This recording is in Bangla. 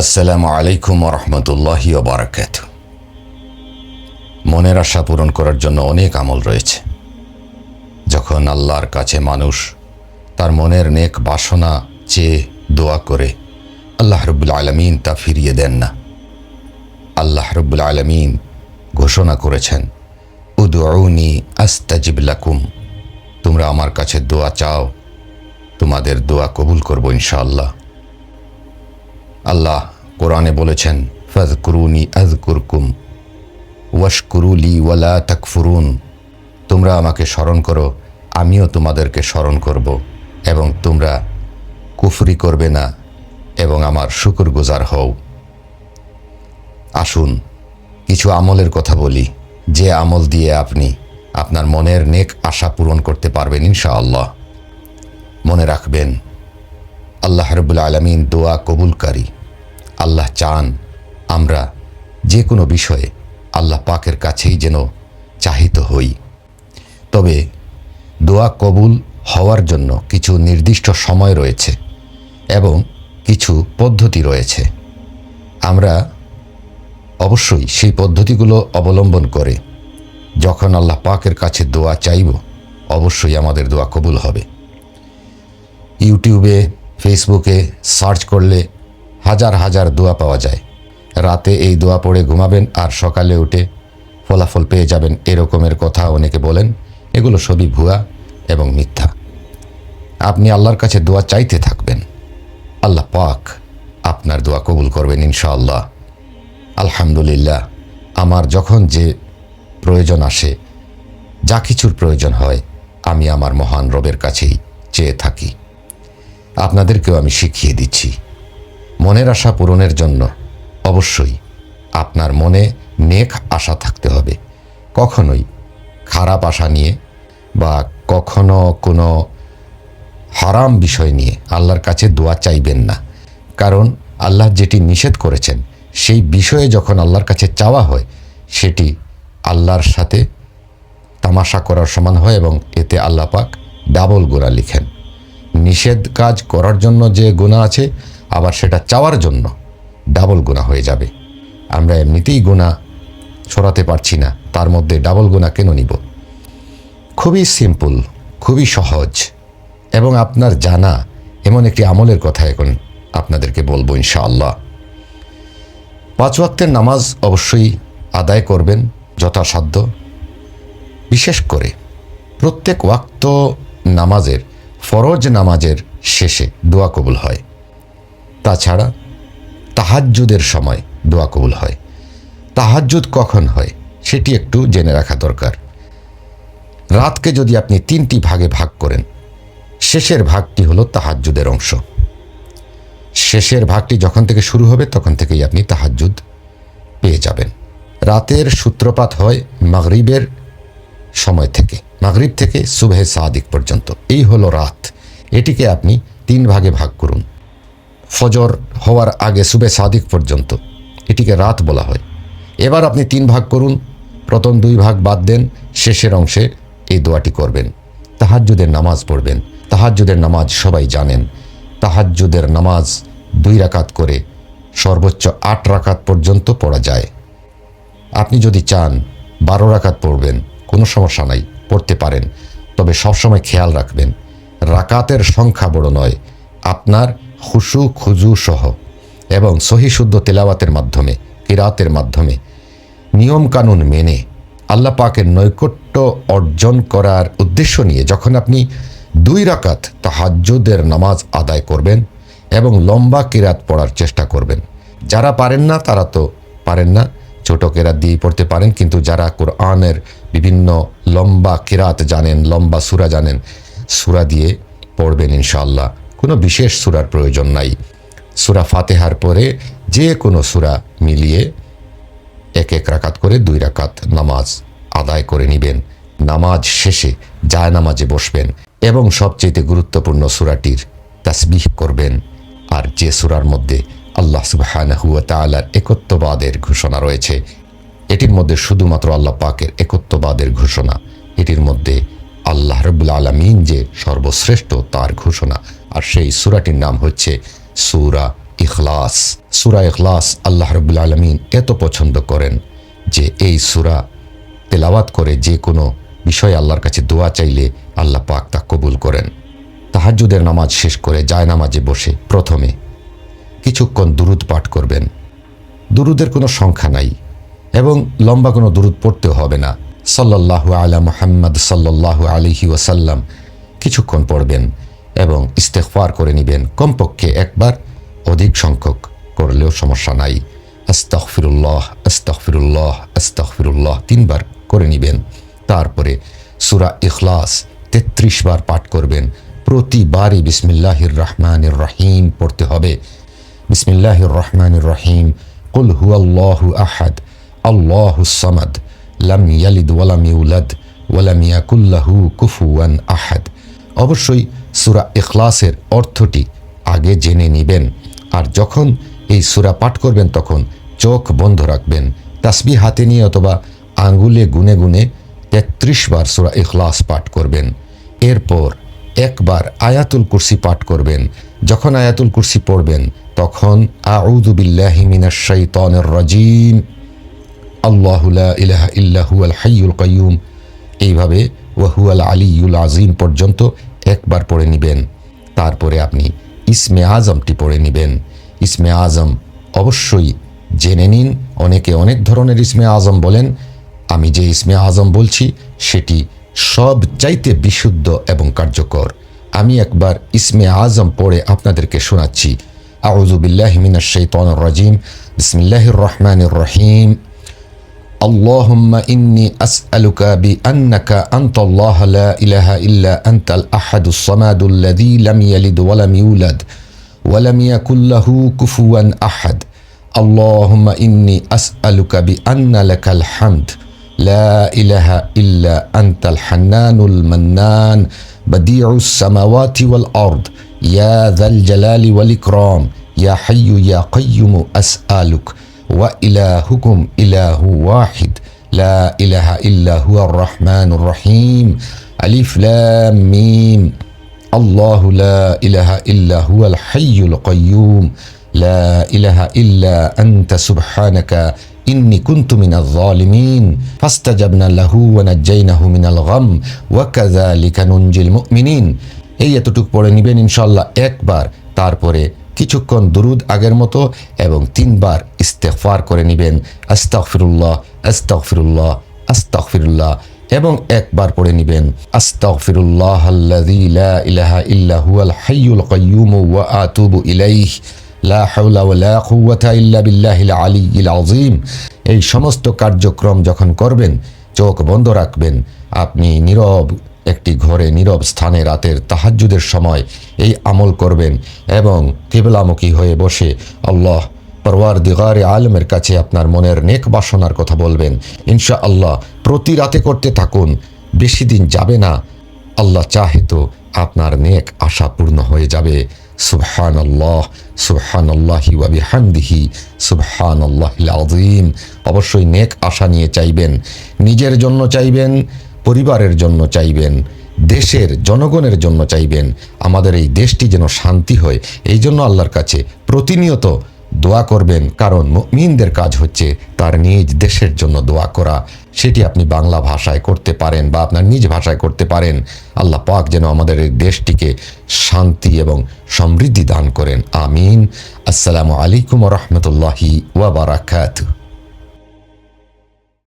আসসালামু আলাইকুম রহমতুল্লাহি বারাকাত মনের আশা পূরণ করার জন্য অনেক আমল রয়েছে। যখন আল্লাহর কাছে মানুষ তার মনের নেক বাসনা চেয়ে দোয়া করে, আল্লাহ রব্বুল আলমিন তা ফিরিয়ে দেন না। আল্লাহ রব্বুল আলমিন ঘোষণা করেছেন উদৌনি আস্তাজিব লাকুম। তোমরা আমার কাছে দোয়া চাও, তোমাদের দোয়া কবুল করব ইনশাআল্লাহ। আল্লাহ কোরআনে বলেছেন ফাজকুরুনি আজকুরকুম ওয়াশকুরুলি ওয়ালা তাকফুরুন। তোমরা আমাকে স্মরণ করো, আমিও তোমাদেরকে স্মরণ করব, এবং তোমরা কুফরি করবে না, এবং আমার শুকুর গুজার হও। আসুন, কিছু আমলের কথা বলি, যে আমল দিয়ে আপনি আপনার মনের নেক আশা পূরণ করতে পারবেন ইনশাআল্লাহ। মনে রাখবেন আল্লাহ রবুল আলমিন দোয়া কবুলকারী। আল্লাহ চান আমরা যে কোনো বিষয়ে আল্লাহ পাকের কাছেই যেন চাহিত হই। তবে দোয়া কবুল হওয়ার জন্য কিছু নির্দিষ্ট সময় রয়েছে এবং কিছু পদ্ধতি রয়েছে। আমরা অবশ্যই সেই পদ্ধতিগুলো অবলম্বন করে যখন আল্লাহ পাকের কাছে দোয়া চাইব, অবশ্যই আমাদের দোয়া কবুল হবে। ইউটিউবে ফেসবুকে সার্চ করলে হাজার হাজার দোয়া পাওয়া যায়। রাতে এই দোয়া পড়ে ঘুমাবেন আর সকালে উঠে ফলাফল পেয়ে যাবেন এরকমের কথা অনেকে বলেন। এগুলো সবই ভুয়া এবং মিথ্যা। আপনি আল্লাহর কাছে দোয়া চাইতে থাকবেন। আল্লাহ পাক আপনার দোয়া কবুল করবেন ইনশাআল্লাহ। আলহামদুলিল্লাহ, আমার যখন যে প্রয়োজন আসে, যা কিছুর প্রয়োজন হয়, আমি আমার মহান রবের কাছেই চেয়ে থাকি। আপনাদেরকেও আমি শিখিয়ে দিচ্ছি। মনের আশা পূরণের জন্য অবশ্যই আপনার মনে নেক আশা থাকতে হবে। কখনোই খারাপ আশা নিয়ে বা কখনো কোনো হারাম বিষয় নিয়ে আল্লাহর কাছে দোয়া চাইবেন না। কারণ আল্লাহ যেটি নিষেধ করেছেন, সেই বিষয়ে যখন আল্লাহর কাছে চাওয়া হয়, সেটি আল্লাহর সাথে তামাশা করার সমান হয় এবং এতে আল্লাহ পাক ডাবল গোড়া লিখেন। নিষেধ কাজ করার জন্য যে গুণা আছে, আবার সেটা চাওয়ার জন্য ডাবল গুণা হয়ে যাবে। আমরা এমনিতেই গুণা সরাতে পারছি না, তার মধ্যে ডাবল গুণা কেন নিব? খুবই সিম্পল, খুবই সহজ, এবং আপনার জানা এমন একটি আমলের কথা এখন আপনাদেরকে বলব ইনশাআল্লাহ। পাঁচ ওয়াক্তের নামাজ অবশ্যই আদায় করবেন যথাসাধ্য, বিশেষ করে প্রত্যেক ওয়াক্ত নামাজের ফরজ নামাজের শেষে দোয়া কবুল হয়। তাছাড়া তাহাজ্জুদের সময় দোয়া কবুল হয়। তাহাজ্জুদ কখন হয় সেটি একটু জেনে রাখা দরকার। রাতকে যদি আপনি তিনটি ভাগে ভাগ করেন, শেষের ভাগটি হলো তাহাজ্জুদের অংশ। শেষের ভাগটি যখন থেকে শুরু হবে, তখন থেকেই আপনি তাহাজ্জুদ পেয়ে যাবেন। রাতের সূত্রপাত হয় মাগরিবের সময় থেকে। মাগরিব থেকে সুবহে সাদিক পর্যন্ত। এই হলো রাত। এটিকে আপনি তিন ভাগে ভাগ করুন। ফজর হওয়ার আগে সুবে সাদিক পর্যন্ত। এটিকে রাত বলা হয়। এবার আপনি তিন ভাগ করুন। প্রথম দুই ভাগ বাদ দেন। শেষের অংশে এই দোয়াটি করবেন। তাহাজ্জুদের নামাজ পড়বেন। তাহাজ্জুদের নামাজ সবাই জানেন। তাহাজ্জুদের নামাজ দুই রাকাত করে সর্বোচ্চ আট রাকাত পর্যন্ত পড়া যায়। আপনি যদি চান বারো রাকাত পড়বেন, কোনো সমস্যা নাই। পড়তে পারেন। তবে সবসময় খেয়াল রাখবেন, রাকাতের সংখ্যা বড় নয়, আপনার খুশু খুজু সহ এবং সহিশুদ্ধ তেলাওয়াতের মাধ্যমে, কিরাতের মাধ্যমে নিয়মকানুন মেনে আল্লাহ পাকের নৈকট্য অর্জন করার উদ্দেশ্য নিয়ে যখন আপনি দুই রাকাত তাহাজ্জুদের নামাজ আদায় করবেন এবং লম্বা কিরাত পড়ার চেষ্টা করবেন, যারা পারেন না তারা তো পারেন না। ছোট কেরাত দিয়েই পড়তে পারেন, কিন্তু যারা কোরআনের বিভিন্ন লম্বা কেরাত জানেন, লম্বা সুরা জানেন, সুরা দিয়ে পড়বেন ইনশাআল্লাহ। কোনো বিশেষ সুরার প্রয়োজন নাই। সুরা ফাতেহার পরে যে কোনো সুরা মিলিয়ে এক এক রাকাত করে দুই রাকাত নামাজ আদায় করে নেবেন। নামাজ শেষে জায় নামাজে বসবেন এবং সবচেয়ে গুরুত্বপূর্ণ সুরাটির তাসবিহ করবেন। আর যে সুরার মধ্যে আল্লাহ সুবাহানহু তালার একত্ববাদের ঘোষণা রয়েছে। এটির মধ্যে শুধুমাত্র আল্লাহ পাকের একত্ববাদের ঘোষণা। এটির মধ্যে আল্লাহ রবুল আলমিন যে সর্বশ্রেষ্ঠ তার ঘোষণা। আর সেই সুরাটির নাম হচ্ছে সুরা ইখলাস। সুরা ইখলাস আল্লাহ রবুল আলমিন এত পছন্দ করেন যে এই সুরা তেলাওয়াত করে যে কোনো বিষয়ে আল্লাহর কাছে দোয়া চাইলে আল্লাহ পাক তা কবুল করেন। তাহাজুদের নামাজ শেষ করে যায় নামাজে বসে প্রথমে কিছুক্ষণ দুরুদ পাঠ করবেন। দুরুদের কোনো সংখ্যা নাই এবং লম্বা কোনো দুরুদ পড়তেও হবে না। সাল্লাল্লাহু আলা মুহাম্মদ সাল্লাল্লাহু আলিহি ওয়াসাল্লাম কিছুক্ষণ পড়বেন এবং ইস্তেগফার করে নেবেন। কমপক্ষে একবার অধিক সংখ্যক করলেও সমস্যা নাই। আস্তাগফিরুল্লাহ আস্তাগফিরুল্লাহ আস্তাগফিরুল্লাহ তিনবার করে নেবেন। তারপরে সুরা ইখলাস তেত্রিশ বার পাঠ করবেন। প্রতিবারই বিসমিল্লাহির রহমানির রহিম পড়তে হবে। বিসমিল্লাহির রহমানির রহিম কুল আহাদ আল্লাহু সামাদ লাম ইয়ালিদ ওয়ালাম ইউলাদ ওয়ালাম ইয়াকুল্লাহু কুফুয়ান আহাদ অবশ্যই সুরা ইখলাসের অর্থটি আগে জেনে নেবেন। আর যখন এই সুরা পাঠ করবেন, তখন চোখ বন্ধ রাখবেন। তাসবি হাতে নিয়ে অথবা আঙ্গুলে গুনে গুনে তেত্রিশ বার সুরা ইখলাস পাঠ করবেন। এরপর একবার আয়াতুল কুরসি পাঠ করবেন। যখন আয়াতুল কুরসি পড়বেন, তখন রাজিম। আল্লাহু লা ইলাহা ইল্লা হুয়াল হাইয়ুল কাইয়ুম। এইভাবে ওয়াহুয়াল আলিউল আজিম পর্যন্ত একবার পড়ে নেবেন। তারপরে আপনি ইসমে আজমটি পড়ে নেবেন। ইসমে আজম অবশ্যই জেনে নিন, অনেকে অনেক ধরনের ইসমে আজম বলেন। আমি যে ইসমে আজম বলছি, সেটি সব চাইতে বিশুদ্ধ এবং কার্যকর। আমি একবার ইসমে আজম পড়ে আপনাদেরকে শোনাচ্ছি আউযু বিল্লাহি মিনাশ শাইতানির রাজিম বিসমিল্লাহির রহমানির রহিম اللهم إني أسألك بأنك أنت الله لا إله إلا أنت الأحد الصمد الذي لم يلد ولم يولد ولم يكن له كفوا أحد اللهم إني أسألك بأن لك الحمد لا إله إلا أنت الحنان المنان بديع السماوات والأرض يا ذا الجلال والإكرام يا حي يا قيوم أسألك وإلهكم إله واحد لا إله إلا هو الرحمن الرحيم ألف لام ميم الله لا إله إلا هو الحي القيوم لا إله إلا أنت سبحانك ইন্নি কুন্তু মিনাল ফাস্তা জাবনা লাহু ওয়া নাজ্জাইনাহু মিনাল গাম ওয়া কাযালিকা নুনজিল এই এতটুক পড়ে নিবেন ইনশাল্লাহ একবার, তারপরে কিছুক্ষণ দুরুদ আগের মতো এবং তিনবার ইস্তেফার করে নেবেন। আস্তাগফিরুল্লাহ আস্তাগফিরুল্লাহ আস্তাগফিরুল্লাহ এবং একবার পড়ে নেবেন। আস্তাগফিরুল্লাহ আল্লাহ লা ইলাহা ইল্লা হুয়াল হাইয়ুল কাইয়্যুম ওয়া আতুবু ইলাইহি। লা হাওলা ওয়ালা কুওয়াতা ইল্লা বিল্লাহিল আলিয়্যিল আযীম। এই সমস্ত কার্যক্রম যখন করবেন, চোখ বন্ধ রাখবেন। আপনি নীরব, একটি ঘরে নীরব স্থানে রাতের তাহাজ্জুদের সময় এই আমল করবেন এবং কেবলামুখী হয়ে বসে আল্লাহ পরওয়ার দিগারে আলমের কাছে আপনার মনের নেক বাসনার কথা বলবেন। ইনশা আল্লাহ প্রতি রাতে করতে থাকুন, বেশি দিন যাবে না। আল্লাহ চাহে তো আপনার নেক আশা পূর্ণ হয়ে যাবে। সুবহান আল্লাহ সুবহান আল্লাহি ওয়াবি হামদিহি সুবহান আজিম অবশ্যই নেক আশা নিয়ে চাইবেন, নিজের জন্য চাইবেন, পরিবারের জন্য চাইবেন, দেশের জনগণের জন্য চাইবেন। আমাদের এই দেশটি যেন শান্তি হয়, এই জন্য আল্লাহর কাছে প্রতিনিয়ত দোয়া করবেন, কারণ মিনদের কাজ হচ্ছে তার নিজ দেশের জন্য দোয়া করা। সেটি আপনি বাংলা ভাষায় করতে পারেন বা আপনার নিজ ভাষায় করতে পারেন। আল্লাহ পাক যেন আমাদের এই দেশটিকে শান্তি এবং সমৃদ্ধি দান করেন। আমিন। আসসালামু আলাইকুম রহমতুল্লাহি ওয়াবারাকাতুহ